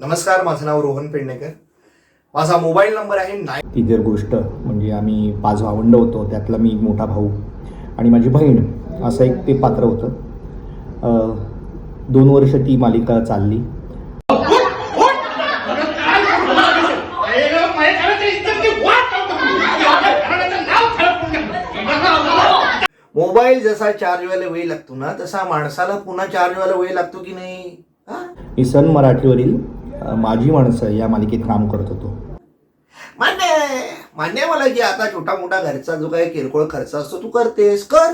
नमस्कार माझं नाव रोहन पेडणेकर. माझा मोबाईल नंबर आहे नाईन ती जर गोष्ट म्हणजे आम्ही पाच भावंड होतो त्यातला मी मोठा भाऊ आणि माझी बहीण असं एक ते पात्र होतं. दोन वर्ष ती मालिका चालली. मोबाईल जसा चार्ज व्हायला वेळ लागतो ना तसा माणसाला पुन्हा चार्ज व्हायला वेळ लागतो की नाही? हा? मी सन मराठीवरील माझी माणसं या मालिकेत काम करत होतो. मान्य आहे. मान्य आहे मला की आता छोटा मोठा घरचा जो काही किरकोळ खर्च असतो तू करतेस. कर.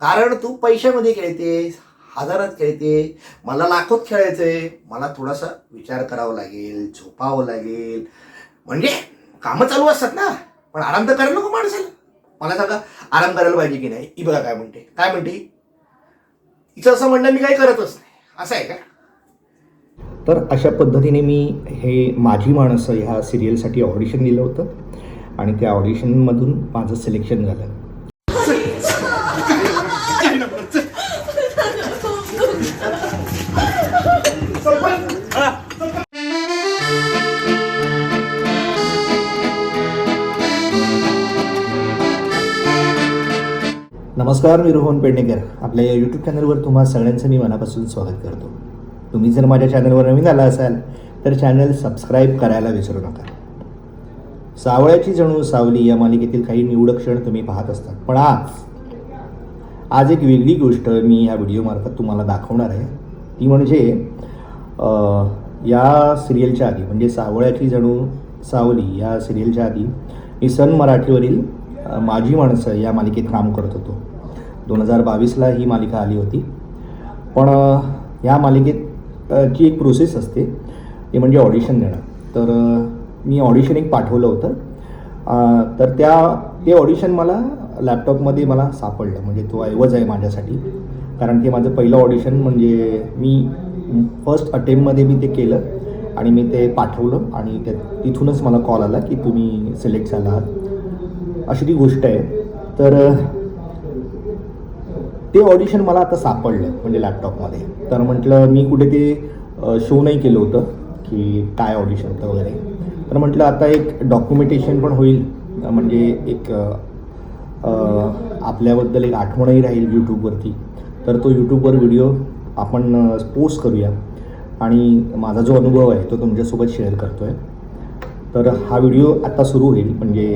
कारण तू पैशामध्ये खेळतेस हजारात खेळते मला लाखोत खेळायचंय. मला थोडासा विचार करावा लागेल झोपावं लागेल. म्हणजे कामं चालू असतात ना. पण आराम तर करायला नको माणसाला. मला सांगा आराम करायला पाहिजे की नाही? ही बघा काय म्हणते. काय म्हणते? हिचं असं म्हणणं मी काही करतच नाही. असं आहे का? तर अशा पद्धतीने मी हे माझी माणसं ह्या सिरियलसाठी ऑडिशन दिलं होतं आणि त्या ऑडिशनमधून माझं सिलेक्शन झालं. नमस्कार मी रोहन पेडणेकर. आपल्या या यूट्यूब चॅनलवर तुम्हा सगळ्यांचं मी मनापासून स्वागत करतो. तुम्ही जर माझ्या चॅनलवर नवीन आला असाल तर चॅनल सबस्क्राईब करायला विसरू नका. सावळ्याची जणू सावली या मालिकेतील काही निवडक क्षण तुम्ही पाहत असतात. पण आज आज एक वेगळी गोष्ट मी ह्या व्हिडिओमार्फत तुम्हाला दाखवणार आहे. ती म्हणजे या सिरियलच्या आधी म्हणजे सावळ्याची जणू सावली या सिरियलच्या आधी मी सन मराठीवरील माझी माणसं या मालिकेत काम करत होतो. दोन हजार बावीसला ही मालिका आली होती. पण या मालिकेत ची एक प्रोसेस असते ती म्हणजे ऑडिशन देणं. तर मी ऑडिशन एक पाठवलं होतं. तर त्या ते ऑडिशन मला लॅपटॉपमध्ये मला सापडलं. म्हणजे तो ऐवज आहे माझ्यासाठी. कारण ते माझं पहिलं ऑडिशन म्हणजे मी फर्स्ट अटेम्पमध्ये मी ते केलं आणि मी ते पाठवलं आणि त्या तिथूनच मला कॉल आला की तुम्ही सिलेक्ट झाला आहात अशी ती गोष्ट आहे. तर ते ऑडिशन मला आता सापडलं म्हणजे लॅपटॉपमध्ये तर म्हटलं मी कुठे ते शो नाही केलं होतं की काय ऑडिशन होतं वगैरे. तर म्हटलं आता एक डॉक्युमेंटेशन पण होईल. म्हणजे एक आपल्याबद्दल एक आठवणही राहील यूट्यूबवरती तर तो यूट्यूबवर व्हिडिओ आपण पोस्ट करूया. आणि माझा जो अनुभव आहे तो तुमच्यासोबत शेअर करतो आहे तर हा व्हिडिओ आता सुरू होईल. म्हणजे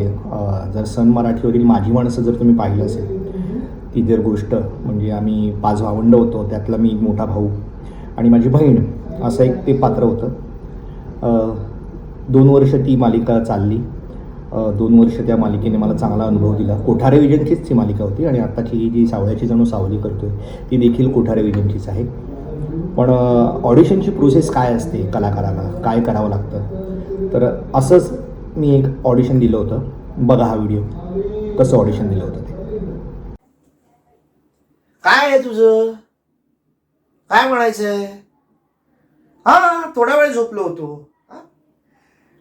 जर सन मराठीवरील माझी माणसं जर तुम्ही पाहिलं असेल ती जर गोष्ट म्हणजे आम्ही पाच भावंड होतो त्यातला मी मोठा भाऊ आणि माझी बहीण असं एक ते पात्र होतं. दोन वर्ष ती मालिका चालली. दोन वर्ष त्या मालिकेने मला चांगला अनुभव दिला. कोठारे विजनचीच ती मालिका होती आणि आत्ताची ही जी सावळ्याची जणू सावली करतो आहे ती देखील कोठारे विजनचीच आहे. पण ऑडिशनची प्रोसेस काय असते कलाकाराला? काय करावं लागतं? तर असंच मी एक ऑडिशन दिलं होतं. बघा हा व्हिडिओ. कसं ऑडिशन दिलं होतं काय आहे तुझं? काय म्हणायचंय? हा थोडा वेळ झोपलो होतो. हा?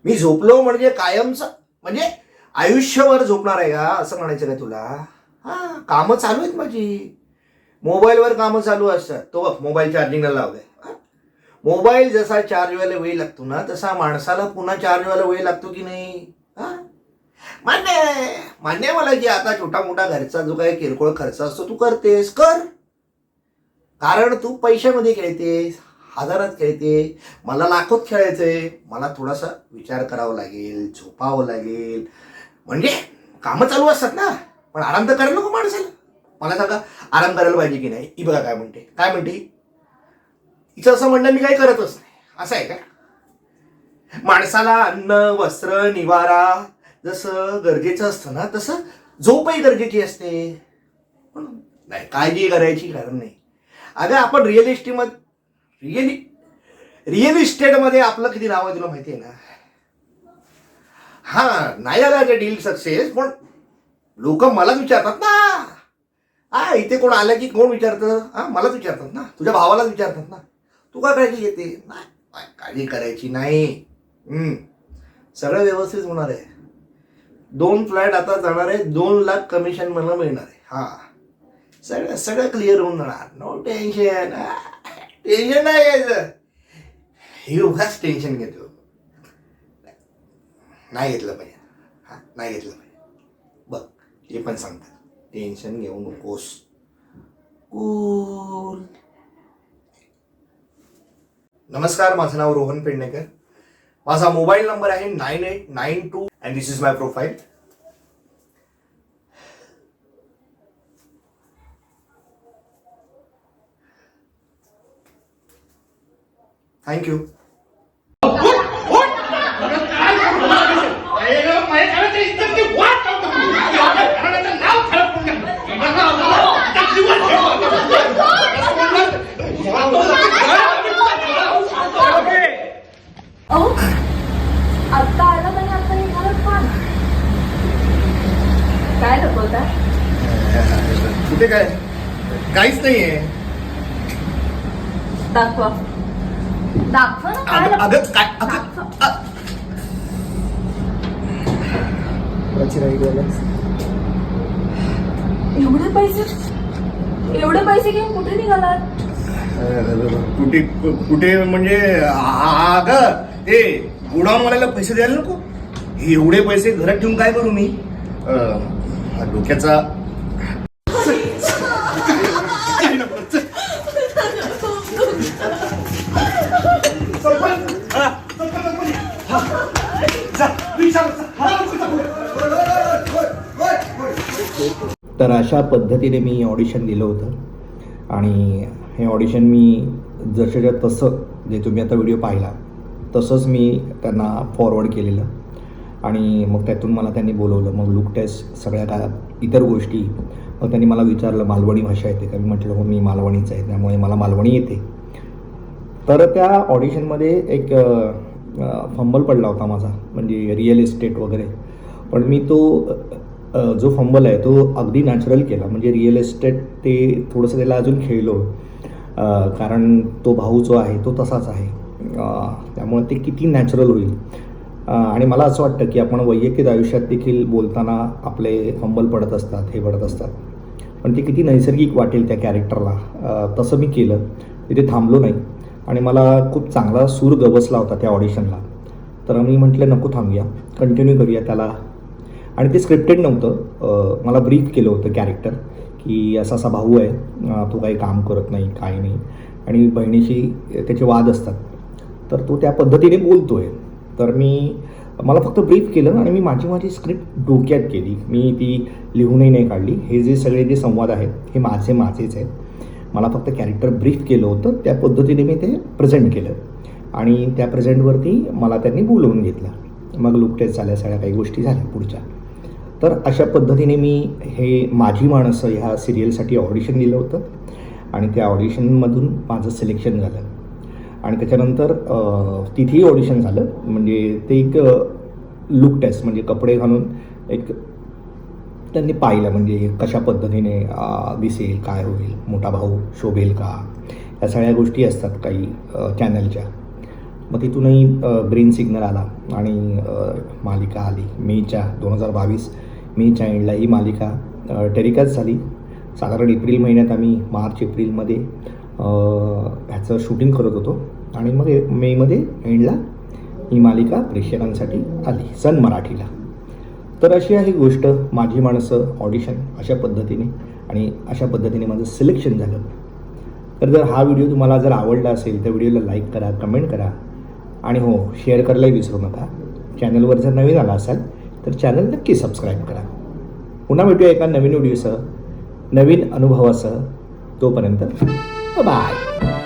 मी झोपलो म्हणजे कायमच म्हणजे आयुष्यभर झोपणार आहे का? असं म्हणायचं काय तुला? हा कामं चालू आहेत माझी. मोबाईलवर कामं चालू असतात. तो बघ मोबाईल चार्जिंगला लावलाय मोबाईल जसा चार्ज व्हायला वेळ लागतो ना तसा माणसाला पुन्हा चार्ज व्हायला वेळ लागतो की नाही? हा? मान्य आहे. मान्य आहे मला की आता छोटा मोठा घरचा जो काही किरकोळ खर्च असतो तू करतेस. कर. कारण तू पैशामध्ये खेळतेस हजारात खेळते मला लाखोत खेळायचंय मला थोडासा विचार करावा लागेल झोपावं लागेल. म्हणजे कामं चालू असतात ना. पण आराम तर करायला नको माणसाला. मला सांगा आराम करायला पाहिजे की नाही? ही बघा काय म्हणते. काय म्हणते? हिचं असं म्हणणं मी काही करतच नाही. असं आहे का? माणसाला अन्न वस्त्र निवारा जसं गरजेचं असतं ना तसं झोपही गरजेची असते. पण नाही काळजी करायची कारण नाही. अगं आपण रिअल इस्टेटमध्ये रिअल रिअल इस्टेटमध्ये आपलं किती नाव आहे तुला माहिती आहे ना? हा नाही आला ते डील सक्सेस पण लोक मला विचारतात ना. हा इथे कोण आलं की कोण विचारतं? हा मलाच विचारतात ना. तुझ्या भावालाच विचारतात ना. तू का काळजी घेते? नाही काळजी करायची नाही. सगळं व्यवस्थित होणार आहे. दोन फ्लॅट आता जाणार आहे दोन लाख कमिशन मला मिळणार आहे. हा. सगळं सगळं क्लिअर होऊन जाणार. नो टेन्शन टेन्शन नाही घ्यायचं हे उगाच टेन्शन घेतो. नाही घेतलं पाहिजे. हा नाही घेतलं पाहिजे. बघ ते पण सांगतात. टेन्शन घेऊ नकोस. कूल नमस्कार माझं नाव रोहन पेडणेकर. माझा मोबाईल नंबर आहे nine eight nine two and this is my profile. Thank you. काय? काहीच नाहीये. दाखवा. दाखवा ना काय अगं अगं, लपवता? काय अगं, दाखवा. अ- एवढे पैसे? एवढे पैसे घेऊन कुठे निघालात? कुठे कुठे म्हणजे अग ते गोडाऊन वाल्याला पैसे द्यायला नको. हे एवढे पैसे घरात ठेवून काय करू मी? अं, हा डोक्याचा तर अशा पद्धतीने मी ऑडिशन दिलं होतं. आणि हे ऑडिशन मी जसंच्या तसं जे तुम्ही आता व्हिडिओ पाहिला तसंच मी त्यांना फॉरवर्ड केलेलं. आणि मग त्यातून मला त्यांनी बोलवलं. मग लुक टेस्ट सगळ्या काय इतर गोष्टी मग त्यांनी मला विचारलं मालवणी भाषा येते का? मी म्हटलं हो मी मालवणीचं आहे. त्यामुळे मला मालवणी येते. तर त्या ऑडिशनमध्ये एक फंबल पडला होता माझा म्हणजे रिअल इस्टेट वगैरे. पण मी तो जो फंबल आहे तो अगदी नॅचरल केला. म्हणजे रिअल इस्टेट ते थोडंसं त्याला अजून खेळलो. कारण तो भाऊ जो आहे तो तसाच आहे. त्यामुळे ते किती नॅचरल होईल. आणि मला असं वाटतं की आपण वैयक्तिक आयुष्यात देखील बोलताना आपले फंबल पडत असतात हे पडत असतात. पण ते किती नैसर्गिक वाटेल त्या कॅरेक्टरला तसं मी केलं. तिथे थांबलो नाही. आणि मला खूप चांगला सूर गवसला होता त्या ऑडिशनला तर मी म्हटलं नको थांबूया. कंटिन्यू करूया त्याला आणि ते स्क्रिप्टेड नव्हतं. मला ब्रीफ केलं होतं कॅरेक्टर की असा असा भाऊ आहे तो काही काम करत नाही काही नाही. आणि बहिणीशी त्याचे वाद असतात. तर तो त्या पद्धतीने बोलतो आहे तर मी मला फक्त ब्रीफ केलं आणि मी माझी माझी स्क्रिप्ट डोक्यात केली. मी ती लिहूनही नाही काढली. हे जे सगळे जे संवाद आहेत हे माझे माझेच आहेत. मला फक्त कॅरेक्टर ब्रीफ केलं होतं. त्या पद्धतीने मी ते प्रेझेंट केलं. आणि त्या प्रेझेंटवरती मला त्यांनी बोलवून घेतलं. मग लुकटेच झाल्या सगळ्या काही गोष्टी झाल्या पुढच्या. तर अशा पद्धतीने मी हे माझी माणसं ह्या सिरियलसाठी ऑडिशन दिलं होतं. आणि त्या ऑडिशनमधून माझं सिलेक्शन झालं. आणि त्याच्यानंतर तिथेही ऑडिशन झालं. म्हणजे ते एक लुक टेस्ट म्हणजे कपडे घालून एक त्यांनी पाहिलं म्हणजे कशा पद्धतीने दिसेल काय होईल मोठा भाऊ शोभेल का? या सगळ्या गोष्टी असतात काही चॅनलच्या. मग तिथूनही ग्रीन सिग्नल आला. आणि मालिका आली. मेच्या दोन हजार बावीस मे चाइल्डला ही मालिका अ, टेलिकास्ट झाली. साधारण एप्रिल महिन्यात आम्ही मार्च एप्रिलमध्ये ह्याचं शूटिंग करत होतो. आणि मग मेमध्ये एंडला ही मालिका प्रेक्षकांसाठी आली सन मराठीला. तर अशी आहे गोष्ट माझी माणसं ऑडिशन अशा पद्धतीने. आणि अशा पद्धतीने माझं सिलेक्शन झालं. तर जर हा व्हिडिओ तुम्हाला जर आवडला असेल तर व्हिडिओला लाईक करा कमेंट करा. आणि हो शेअर करायलाही विसरू नका. चॅनलवर जर नवीन आला असाल तर चॅनल नक्की सबस्क्राईब करा. पुन्हा भेटूया एका नवीन व्हिडिओसह नवीन अनुभवासह. तोपर्यंत बाय